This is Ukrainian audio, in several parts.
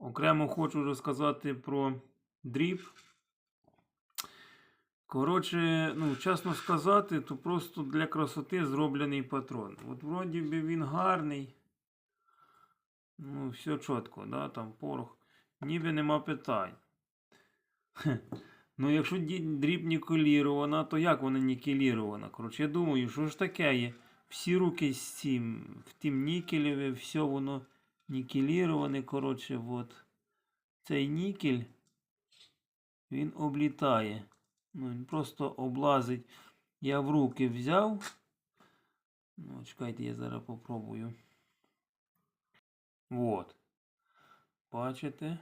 Окремо хочу розказати про дріб. Коротше, ну, чесно сказати, то просто для красоти зроблений патрон. От вроді би він гарний. Ну, все чітко, да, там порох. Ніби нема питань. Ну, якщо дріб нікелірована, то як вона нікелірована? Коротше, я думаю, що ж таке є? Всі руки з цим, в тім нікелеві, все воно нікеліроване. Коротше, от. Цей нікель, він облітає. Ну, він просто облазить. Я в руки взяв. Ну, чекайте, я зараз попробую. Вот. Бачите?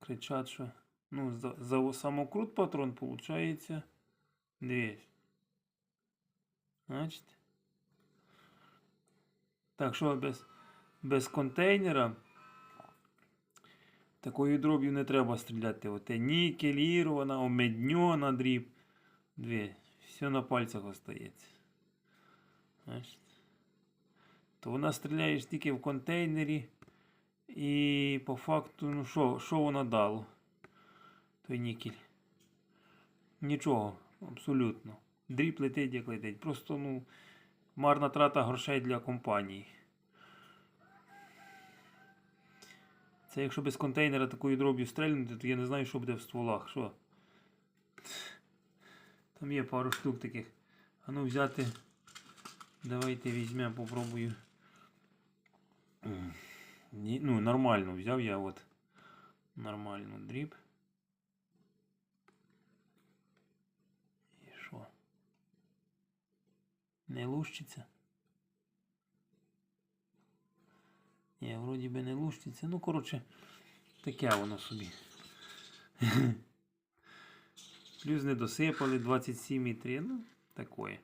Кричать, що. Ну, за, за самокрут патрон получається. Дивись. Бачите? Так що без, без контейнера такою дроб'ю не треба стріляти. Оте нікелірована, омедньона дріб. Дві. Все на пальцях остається. То вона стріляє тільки в контейнері. І по факту, ну що, що вона дало? Той нікель. Нічого, абсолютно. Дріб летить, як летить. Просто, ну, марна трата грошей для компанії. Це якщо без контейнера такою дроб'ю стрельнути, то я не знаю, що буде в стволах. Що? Там є пару штук таких. А ну взяти. Давайте візьмемо, попробую. Ні, ну, нормально взяв я от. Нормально дріб. І що? Не лущиться? Ні, вроді би не лущиться. Ну, коротше, таке воно собі. Плюс не досипали 27,3. Ну, такое.